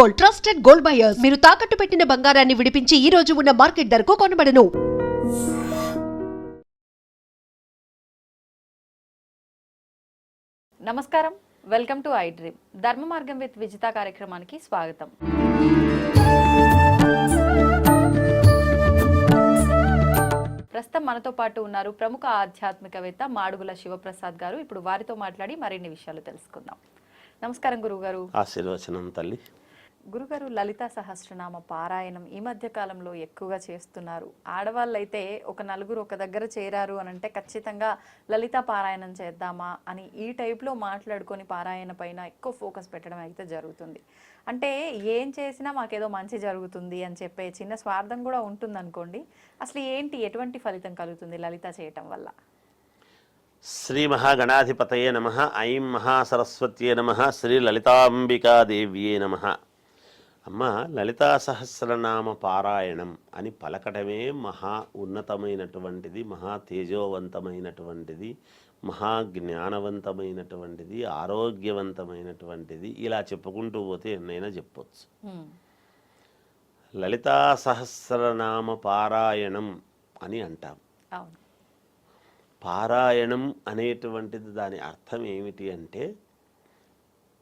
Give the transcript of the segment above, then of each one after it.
Gold trusted gold buyers. మీరు తాకట్టు పెట్టిన బంగారాన్ని విడిపించి ఈ రోజు ఉన్న మార్కెట్ ధరకు కొనబడను. నమస్కారం. వెల్కమ్ టు ఐ డ్రీమ్ ధర్మ మార్గం విత్ విజిత కార్యక్రమానికి స్వాగతం. ప్రస్తుతం మనతో పాటు ఉన్నారు ప్రముఖ ఆధ్యాత్మికవేత్త మాడుగుల శివప్రసాద్ గారు. ఇప్పుడు వారితో మాట్లాడి మరిన్ని విషయాలు తెలుసుకుందాం. నమస్కారం గురుగారు ఆశీర్వచనం తల్లి. గురుగారు లలిత సహస్రనామ పారాయణం ఈ మధ్య కాలంలో ఎక్కువగా చేస్తున్నారు. ఆడవాళ్ళైతే ఒక నలుగురు ఒక దగ్గర చేరారు అని అంటే ఖచ్చితంగా లలిత పారాయణం చేద్దామా అని ఈ టైప్లో మాట్లాడుకొని పారాయణ పైన ఎక్కువ ఫోకస్ పెట్టడం అయితే జరుగుతుంది. అంటే ఏం చేసినా మాకేదో మంచి జరుగుతుంది అని చెప్పే చిన్న స్వార్థం కూడా ఉంటుంది అనుకోండి అసలు ఏంటి ఎటువంటి ఫలితం కలుగుతుంది లలిత చేయటం వల్ల? శ్రీ మహాగణాధిపతయే నమ ఐం మహాసరస్వత్యే నమ శ్రీ లలితాంబికాదేవ్యే నమ. అమ్మ లలితా సహస్రనామ పారాయణం అని పలకటమే మహా ఉన్నతమైనటువంటిది మహా తేజోవంతమైనటువంటిది మహా జ్ఞానవంతమైనటువంటిది ఆరోగ్యవంతమైనటువంటిది ఇలా చెప్పుకుంటూ పోతే ఎన్నైనా చెప్పొచ్చు. లలితా సహస్రనామ పారాయణం అని అంటాం. పారాయణం అనేటువంటిది దాని అర్థం ఏమిటి అంటే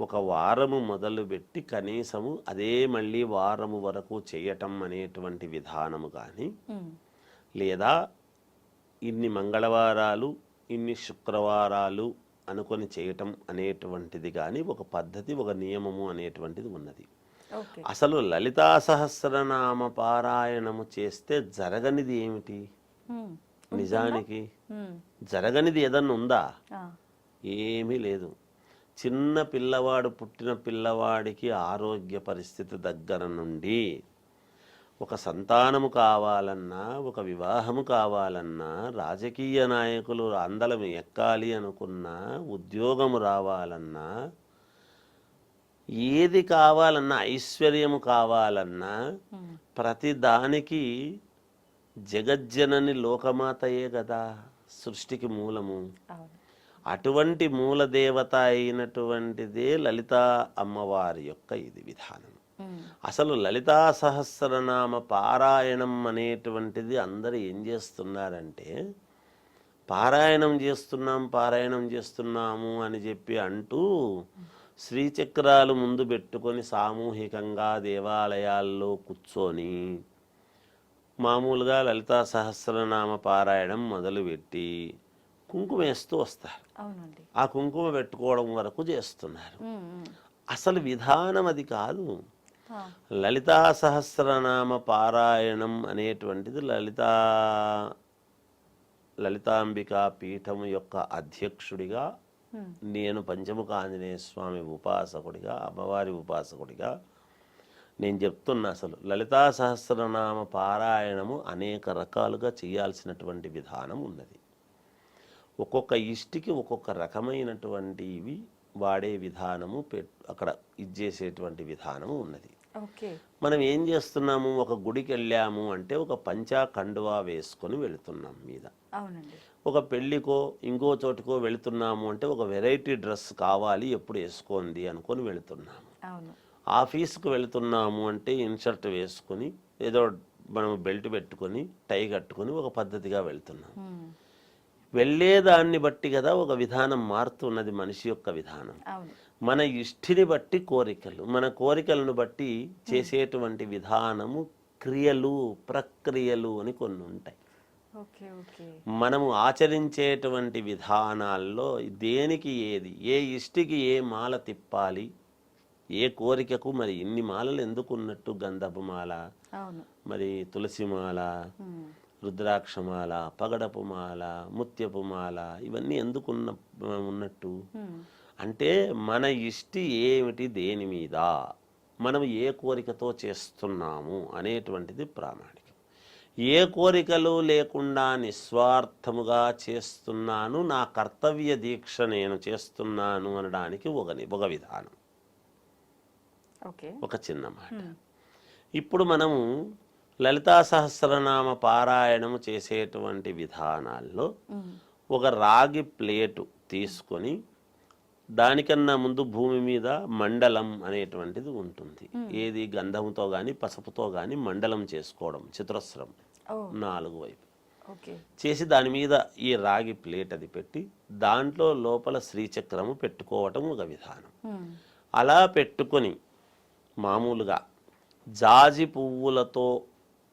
ఒక వారము మొదలుపెట్టి కనీసము అదే మళ్ళీ వారము వరకు చేయటం అనేటువంటి విధానము కానీ. లేదా ఇన్ని మంగళవారాలు ఇన్ని శుక్రవారాలు అనుకొని చేయటం అనేటువంటిది కానీ ఒక పద్ధతి ఒక నియమము అనేటువంటిది ఉన్నది అసలు లలితా సహస్రనామ పారాయణము చేస్తే జరగనిది ఏమిటి. నిజానికి. జరగనిది ఏదన్నా ఉందా. ఏమీ లేదు చిన్న పిల్లవాడు పుట్టిన పిల్లవాడికి ఆరోగ్య పరిస్థితి దగ్గర నుండి ఒక సంతానము కావాలన్నా ఒక వివాహము కావాలన్నా రాజకీయ నాయకులు అందలం ఎక్కాలి అనుకున్నా ఉద్యోగము రావాలన్నా ఏది కావాలన్నా ఐశ్వర్యము కావాలన్నా. ప్రతి దానికి జగజ్జనని లోకమాతయే కదా సృష్టికి మూలము అటువంటి మూలదేవత అయినటువంటిదే లలితా అమ్మవారి యొక్క ఇది విధానం. అసలు లలితా సహస్రనామ పారాయణం అనేటువంటిది అందరూ ఏం చేస్తున్నారంటే పారాయణం చేస్తున్నాం పారాయణం చేస్తున్నాము అని చెప్పి అంటూ శ్రీచక్రాలు ముందు పెట్టుకొని సామూహికంగా దేవాలయాల్లో కూర్చొని మామూలుగా లలితా సహస్రనామ పారాయణం మొదలుపెట్టి కుంకుమ వేస్తూ వస్తారు ఆ కుంకుమ పెట్టుకోవడం వరకు చేస్తున్నారు. అసలు విధానం అది కాదు. లలితా సహస్రనామ పారాయణం అనేటువంటిది లలితా లలితాంబికా పీఠము యొక్క అధ్యక్షుడిగా. నేను పంచముఖ ఆంజనేయ స్వామి ఉపాసకుడిగా అమ్మవారి ఉపాసకుడిగా నేను చెప్తున్నా అసలు లలితా సహస్రనామ పారాయణము అనేక రకాలుగా చేయాల్సినటువంటి విధానం ఉన్నది ఒక్కొక్క ఇష్టికి ఒక్కొక్క రకమైనటువంటివి వాడే విధానము అక్కడ ఇచ్చేసేటువంటి విధానము ఉన్నది. మనం ఏం చేస్తున్నాము? ఒక గుడికి వెళ్ళాము అంటే ఒక పంచా కండువా వేసుకొని వెళుతున్నాం మీద. ఒక పెళ్ళికో ఇంకో చోటుకో వెళుతున్నాము అంటే ఒక వెరైటీ డ్రెస్ కావాలి ఎప్పుడు వేసుకోండి అనుకొని వెళుతున్నాము. ఆఫీస్కి వెళుతున్నాము అంటే ఇన్షర్ట్ వేసుకొని ఏదో మనం బెల్ట్ పెట్టుకొని టై కట్టుకొని ఒక పద్ధతిగా వెళ్తున్నాం. వెళ్ళేదాన్ని బట్టి కదా ఒక విధానం మారుతున్నది మనిషి యొక్క విధానం. మన ఇష్టిని బట్టి కోరికలు మన కోరికలను బట్టి చేసేటువంటి విధానము క్రియలు ప్రక్రియలు అని కొన్ని ఉంటాయి. మనము ఆచరించేటువంటి విధానాల్లో దేనికి ఏది ఏ ఇష్టికి ఏ మాల తిప్పాలి ఏ కోరికకు మరి ఇన్ని మాలలు ఎందుకు ఉన్నట్టు గంధపు మాల మరి తులసి మాల. రుద్రాక్షమాల పగడపు మాల ముత్యపు మాల ఇవన్నీ ఎందుకు ఉన్న ఉన్నట్టు. అంటే మన ఇష్టి ఏమిటి దేని మీద? మనం ఏ కోరికతో చేస్తున్నాము అనేటువంటిది ప్రామాణికం. ఏ కోరికలు లేకుండా నిస్వార్థముగా చేస్తున్నాను నా కర్తవ్య దీక్ష నేను చేస్తున్నాను అనడానికి ఒక ఒక విధానం. ఓకే. ఒక చిన్న మాట. ఇప్పుడు మనము లలితా సహస్రనామ పారాయణము చేసేటువంటి విధానాల్లో. ఒక రాగి ప్లేటు తీసుకొని దానికన్నా ముందు భూమి మీద మండలం అనేటువంటిది ఉంటుంది. ఏది గంధంతో కానీ పసుపుతో కానీ మండలం చేసుకోవడం చతురస్రం నాలుగు వైపు. చేసి దాని మీద ఈ రాగి ప్లేట్ అది పెట్టి దాంట్లో లోపల శ్రీచక్రము పెట్టుకోవటం ఒక విధానం. అలా పెట్టుకొని మామూలుగా జాజి పువ్వులతో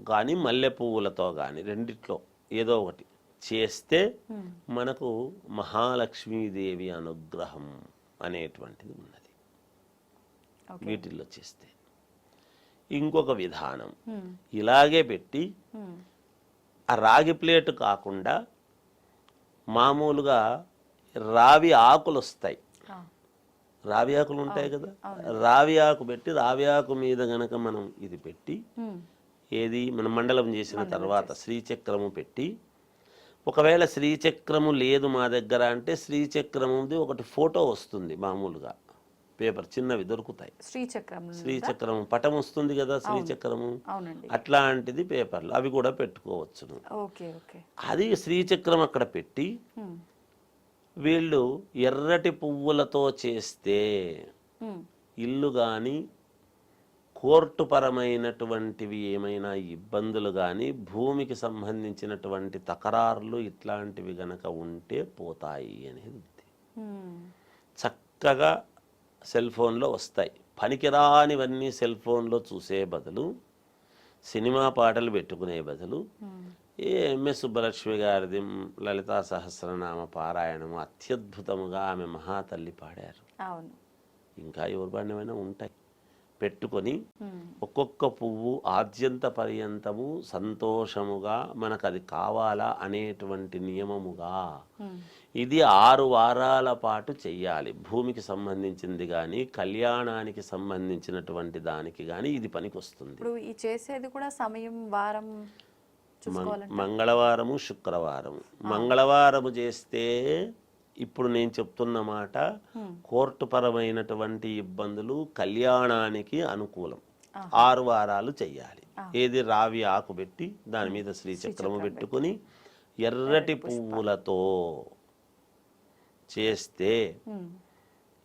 కానీ మల్లె పువ్వులతో కానీ రెండిట్లో ఏదో ఒకటి చేస్తే మనకు మహాలక్ష్మీదేవి అనుగ్రహం అనేటువంటిది ఉన్నది. వీటిల్లో చేస్తే. ఇంకొక విధానం. ఇలాగే పెట్టి. ఆ రాగి ప్లేట్ కాకుండా మామూలుగా రావి ఆకులు వస్తాయి. రావి ఆకులు ఉంటాయి కదా? రావి ఆకు పెట్టి రావి ఆకు మీద గనక మనం ఇది పెట్టి. ఏది? మన మండలం చేసిన తర్వాత శ్రీచక్రము పెట్టి ఒకవేళ శ్రీచక్రము లేదు మా దగ్గర అంటే శ్రీచక్రముది ఒకటి ఫోటో వస్తుంది మామూలుగా. పేపర్ చిన్నవి దొరుకుతాయి. శ్రీచక్రం శ్రీచక్రము పటం వస్తుంది కదా శ్రీచక్రము? అట్లాంటిది పేపర్లు. అవి కూడా పెట్టుకోవచ్చును. Okay okay. అది శ్రీచక్రం అక్కడ పెట్టి. వీళ్ళు ఎర్రటి పువ్వులతో చేస్తే. ఇల్లు కానీ కోర్టు పరమైనటువంటివి ఏమైనా ఇబ్బందులు కానీ భూమికి సంబంధించినటువంటి తకరారులు ఇట్లాంటివి గనక ఉంటే పోతాయి అనేది ఉంది. చక్కగా సెల్ ఫోన్లో వస్తాయి. పనికిరానివన్నీ సెల్ ఫోన్లో చూసే బదులు సినిమా పాటలు పెట్టుకునే బదులు. ఏ ఎంఎస్ సుబ్బలక్ష్మి గారిది లలితా సహస్రనామ పారాయణము అత్యద్భుతముగా ఆమె మహాతల్లి పాడారు. ఇంకా ఎవరు పాడినవైనా ఉంటాయి. పెట్టుకొని. ఒక్కొక్క పువ్వు ఆద్యంత పర్యంతము సంతోషముగా మనకు అది కావాలా అనేటువంటి నియమముగా మ్మ్. ఇది ఆరు వారాల పాటు చెయ్యాలి. భూమికి సంబంధించింది కానీ కళ్యాణానికి సంబంధించినటువంటి దానికి కానీ ఇది పనికొస్తుంది. ఇప్పుడు ఈ చేసేది కూడా సమయం వారం మంగళవారము శుక్రవారము. మంగళవారము చేస్తే ఇప్పుడు నేను చెప్తున్న మాట కోర్టు పరమైనటువంటి ఇబ్బందులు కళ్యాణానికి అనుకూలం. ఆరు వారాలు చెయ్యాలి. ఏది రావి ఆకు పెట్టి దాని మీద శ్రీచక్రము పెట్టుకొని ఎర్రటి పువ్వులతో చేస్తే.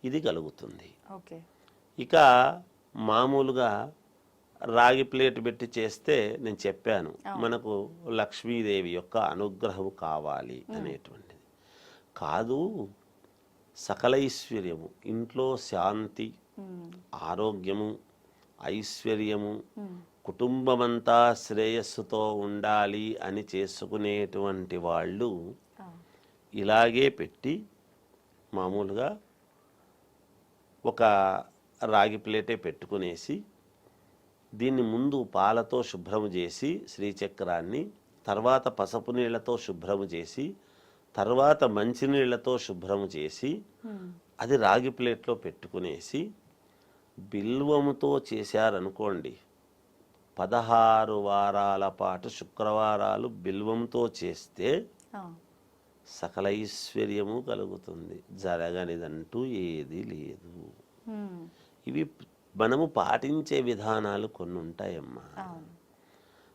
ఇది కలుగుతుంది. ఓకే. ఇక మామూలుగా రాగి ప్లేట్ పెట్టి చేస్తే నేను చెప్పాను మనకు లక్ష్మీదేవి యొక్క అనుగ్రహం కావాలి అనేటువంటిది. కాదు సకల ఐశ్వర్యము ఇంట్లో శాంతి. ఆరోగ్యము ఐశ్వర్యము. కుటుంబమంతా శ్రేయస్సుతో ఉండాలి అని చేసుకునేటువంటి వాళ్ళు. ఇలాగే పెట్టి మామూలుగా ఒక రాగి ప్లేటే పెట్టుకునేసి దీన్ని ముందు పాలతో శుభ్రము చేసి శ్రీచక్రాన్ని తర్వాత పసుపు నీళ్ళతో శుభ్రము చేసి తర్వాత మంచినీళ్ళతో శుభ్రము చేసి. అది రాగి ప్లేట్లో పెట్టుకునేసి బిల్వముతో చేశారనుకోండి పదహారు వారాల పాటు శుక్రవారాలు బిల్వంతో చేస్తే. సకల ఐశ్వర్యము కలుగుతుంది జరగనిదంటూ ఏది లేదు. ఇవి మనము పాటించే విధానాలు కొన్ని ఉంటాయమ్మా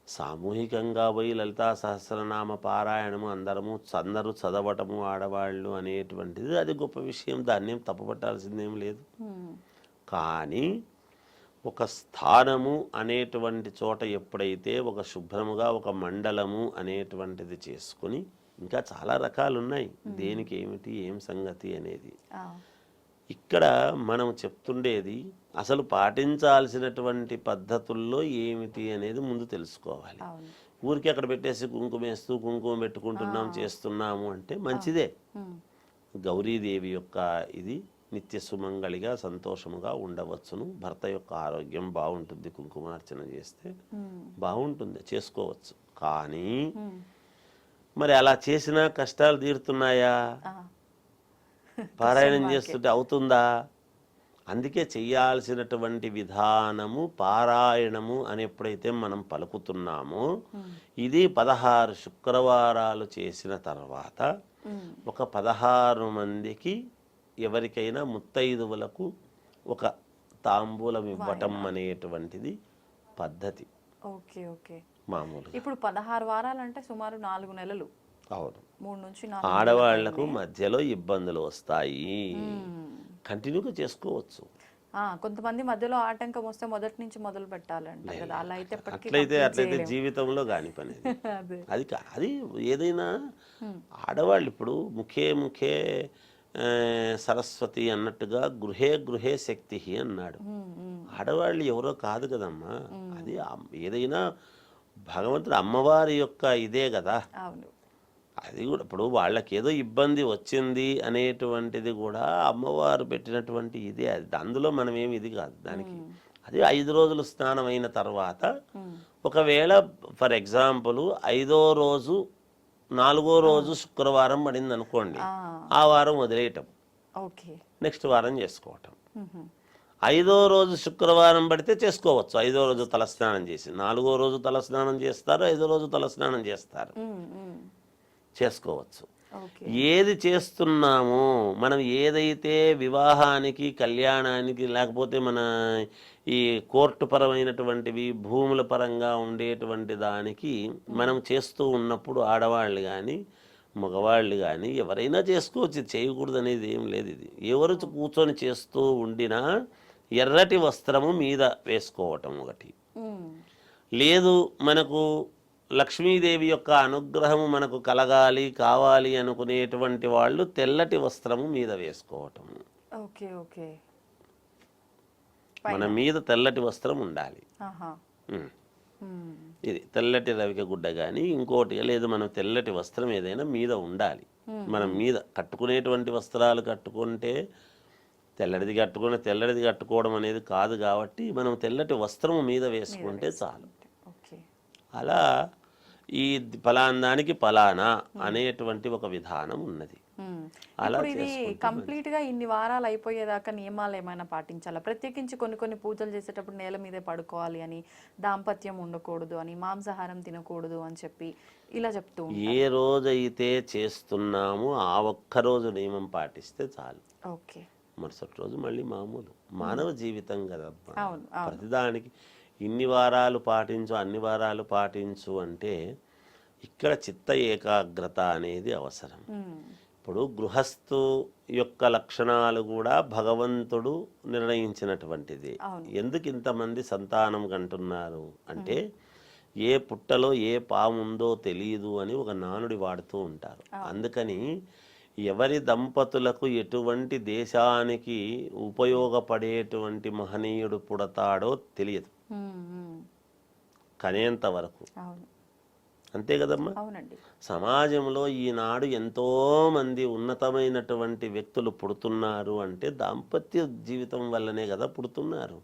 సామూహికంగా పోయి లలితా సహస్రనామ పారాయణము అందరము అందరూ చదవటము ఆడవాళ్ళు అనేటువంటిది అది గొప్ప విషయం దాన్ని తప్పుపట్టాల్సిందేం లేదు. కానీ ఒక స్థానము అనేటువంటి చోట ఎప్పుడైతే ఒక శుభ్రముగా ఒక మండలము అనేటువంటిది చేసుకుని ఇంకా చాలా రకాలు ఉన్నాయి దేనికి ఏమిటి ఏం సంగతి అనేది. ఇక్కడ మనం చెప్తుండేది అసలు పాటించాల్సినటువంటి పద్ధతుల్లో ఏమిటి అనేది ముందు తెలుసుకోవాలి ఊరికి అక్కడ పెట్టేసి కుంకుమ వేస్తూ కుంకుమ పెట్టుకుంటున్నాం చేస్తున్నాము అంటే మంచిదే. గౌరీదేవి యొక్క ఇది నిత్య సుమంగళిగా సంతోషముగా ఉండవచ్చును భర్త యొక్క ఆరోగ్యం బాగుంటుంది కుంకుమార్చన చేస్తే. బాగుంటుంది చేసుకోవచ్చు కానీ. మరి అలా చేసినా కష్టాలు తీరుతున్నాయా. పారాయణం చేస్తుంటే అవుతుందా? అందుకే చెయ్యాల్సినటువంటి విధానము పారాయణము అని ఎప్పుడైతే మనం పలుకుతున్నామో ఇది పదహారు శుక్రవారాలు చేసిన తర్వాత మ్మ్. ఒక పదహారు మందికి ఎవరికైనా ముత్తైదువులకు ఒక తాంబూలం ఇవ్వటం అనేటువంటిది పద్ధతి. Okay okay. మామూలుగా. ఇప్పుడు పదహారు వారాలంటే సుమారు నాలుగు నెలలు. అవును. మూడు నుంచి నాలుగు ఆడవాళ్ళకు మధ్యలో ఇబ్బందులు వస్తాయి. కంటిన్యూగా చేసుకోవచ్చు. కొంతమంది మధ్యలో ఆటంకం వస్తే మొదటి నుంచి మొదలు పెట్టాలంటారు కదా. అలా అయితే అట్లయితే అట్లయితే. జీవితంలో కాని పని అది. అదే. ఏదైనా ఆడవాళ్ళు ఇప్పుడు ముఖే ముఖే సరస్వతి అన్నట్టుగా గృహే గృహే శక్తి అన్నాడు. ఆడవాళ్ళు ఎవరో కాదు కదమ్మా. అది ఏదైనా భగవంతుడు అమ్మవారి యొక్క ఇదే కదా. అవును. అది కూడా ఇప్పుడు వాళ్ళకి ఏదో ఇబ్బంది వచ్చింది అనేటువంటిది కూడా అమ్మవారు పెట్టినటువంటి ఇదే. అది అందులో మనం ఏమి ఇది కాదు దానికి. అది ఐదు రోజులు స్నానం అయిన తర్వాత ఒకవేళ ఫర్ ఎగ్జాంపుల్ ఐదో రోజు నాలుగో రోజు శుక్రవారం పడింది అనుకోండి ఆ, వారం వదిలేయటం. ఓకే. నెక్స్ట్ వారం చేసుకోవటం. ఐదో రోజు శుక్రవారం పడితే చేసుకోవచ్చు. ఐదో రోజు తలస్నానం చేసి నాలుగో రోజు తలస్నానం చేస్తారు ఐదో రోజు తలస్నానం చేస్తారు. చేసుకోవచ్చు. ఏది చేస్తున్నామో మనం ఏదైతే వివాహానికి కళ్యాణానికి లేకపోతే మన ఈ కోర్టు పరమైనటువంటివి భూముల పరంగా ఉండేటువంటి దానికి మనం చేస్తూ ఉన్నప్పుడు ఆడవాళ్ళు కానీ మగవాళ్ళు కానీ ఎవరైనా చేసుకోవచ్చు. ఇది చేయకూడదు అనేది ఏం లేదు ఇది. ఎవరు కూర్చొని చేస్తూ ఉండినా ఎర్రటి వస్త్రము మీద వేసుకోవటం ఒకటి. లేదు మనకు లక్ష్మీదేవి యొక్క అనుగ్రహము మనకు కలగాలి కావాలి అనుకునేటువంటి వాళ్ళు తెల్లటి వస్త్రము మీద వేసుకోవటం. Okay okay. మన మీద తెల్లటి వస్త్రం ఉండాలి. ఇది తెల్లటి రవిక గుడ్డ కానీ ఇంకోటి లేదు మనం తెల్లటి వస్త్రం ఏదైనా మీద ఉండాలి. మనం మీద కట్టుకునేటువంటి వస్త్రాలు కట్టుకుంటే తెల్లటిది కట్టుకుని తెల్లటిది కట్టుకోవడం అనేది కాదు కాబట్టి మనం తెల్లటి వస్త్రము మీద వేసుకుంటే చాలు. ఓకే. అలా ఈ ఫలానా దానికి ఫలానా అనేటువంటి ఒక విధానం ఉన్నది. ఇప్పుడు ఇది కంప్లీట్గా ఇన్ని వారాలు అయిపోయేదాకా నియమాలు ఏమైనా పాటించాలా? ప్రత్యేకించి కొన్ని కొన్ని పూజలు చేసేటప్పుడు నేల మీదే పడుకోవాలి అని దాంపత్యం ఉండకూడదు అని మాంసాహారం తినకూడదు అని చెప్పి ఇలా చెప్తూ. ఏ రోజైతే చేస్తున్నామో ఆ ఒక్క రోజు నియమం పాటిస్తే చాలు. ఓకే. మరుసటి రోజు మళ్ళీ మామూలు. మానవ జీవితం అవును. ప్రతిదానికి ఇన్ని వారాలు పాటించు అన్ని వారాలు పాటించు అంటే ఇక్కడ చిత్త ఏకాగ్రత అనేది అవసరం. ఇప్పుడు గృహస్థు యొక్క లక్షణాలు కూడా భగవంతుడు నిర్ణయించినటువంటిది. ఎందుకు ఇంతమంది సంతానం కంటున్నారు అంటే ఏ పుట్టలో ఏ పాము ఉందో తెలియదు అని ఒక నానుడి వాడుతూ ఉంటారు. అందుకని ఎవరి దంపతులకు ఎటువంటి దేశానికి ఉపయోగపడేటువంటి మహనీయుడు పుడతాడో తెలియదు. కనేంత వరకు. అంతే కదమ్మా? సమాజంలో ఈనాడు ఎంతో మంది ఉన్నతమైనటువంటి వ్యక్తులు పుడుతున్నారు అంటే దాంపత్య జీవితం వల్లనే కదా పుడుతున్నారు.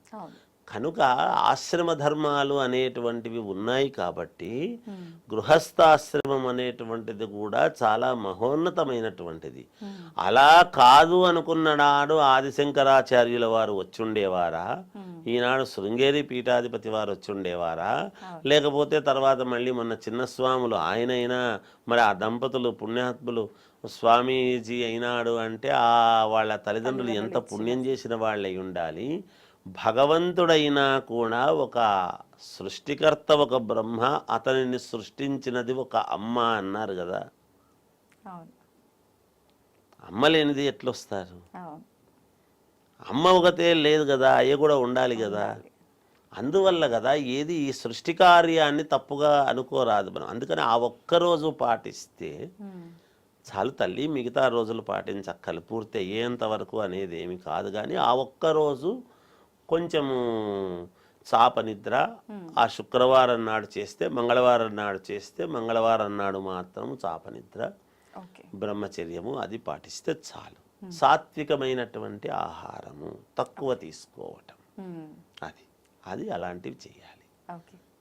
కనుక ఆశ్రమ ధర్మాలు అనేటువంటివి ఉన్నాయి కాబట్టి గృహస్థాశ్రమం అనేటువంటిది కూడా చాలా మహోన్నతమైనటువంటిది. అలా కాదు అనుకున్ననాడు ఆదిశంకరాచార్యుల వారు వచ్చుండేవారా? ఈనాడు శృంగేరి పీఠాధిపతి వారు వచ్చుండేవారా? లేకపోతే తర్వాత మళ్ళీ మొన్న చిన్నస్వాములు ఆయనైనా మరి ఆ దంపతులు పుణ్యాత్ములు స్వామీజీ అయినాడు అంటే ఆ వాళ్ళ తల్లిదండ్రులు ఎంత పుణ్యం చేసిన వాళ్ళై ఉండాలి? భగవంతుడైనా కూడా ఒక సృష్టికర్త ఒక బ్రహ్మ అతనిని సృష్టించినది ఒక అమ్మ అన్నారు కదా. అమ్మ లేనిది ఎట్లొస్తారు? అమ్మ ఒకతే లేదు కదా అయ్య కూడా ఉండాలి కదా. అందువల్ల కదా ఏది ఈ సృష్టి కార్యాన్ని తప్పుగా అనుకోరాదు మనం. అందుకని ఆ ఒక్కరోజు పాటిస్తే చాలు తల్లి మిగతా రోజులు పాటించక్కలు పూర్తి అయ్యేంత వరకు అనేది ఏమి కాదు. కానీ ఆ ఒక్కరోజు కొంచెము చాప నిద్ర ఆ శుక్రవారం నాడు చేస్తే మంగళవారం నాడు చేస్తే మంగళవారం నాడు మాత్రం చాప నిద్ర బ్రహ్మచర్యము అది పాటిస్తే చాలు. సాత్వికమైనటువంటి ఆహారము తక్కువ తీసుకోవటం. అది అది అలాంటివి చేయాలి.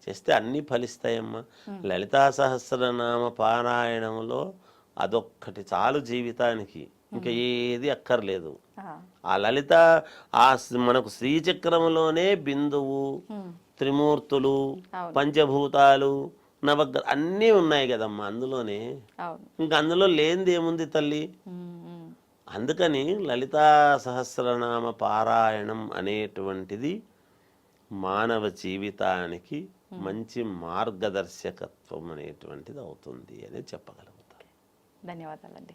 చేస్తే అన్నీ ఫలిస్తాయమ్మా. లలితా సహస్రనామ పారాయణంలో అదొక్కటి చాలు జీవితానికి. ఇంకా ఏది అక్కర్లేదు. ఆ, లలిత ఆ మనకు శ్రీచక్రంలోనే బిందువు త్రిమూర్తులు. పంచభూతాలు నవగ్ర అన్నీ ఉన్నాయి కదమ్మా అందులోనే. ఇంకా అందులో లేనిది ఏముంది తల్లి? అందుకని లలితా సహస్రనామ పారాయణం అనేటువంటిది మానవ జీవితానికి మంచి మార్గదర్శకత్వం అనేటువంటిది అవుతుంది అని చెప్పగలుగుతాం ధన్యవాదాలండి.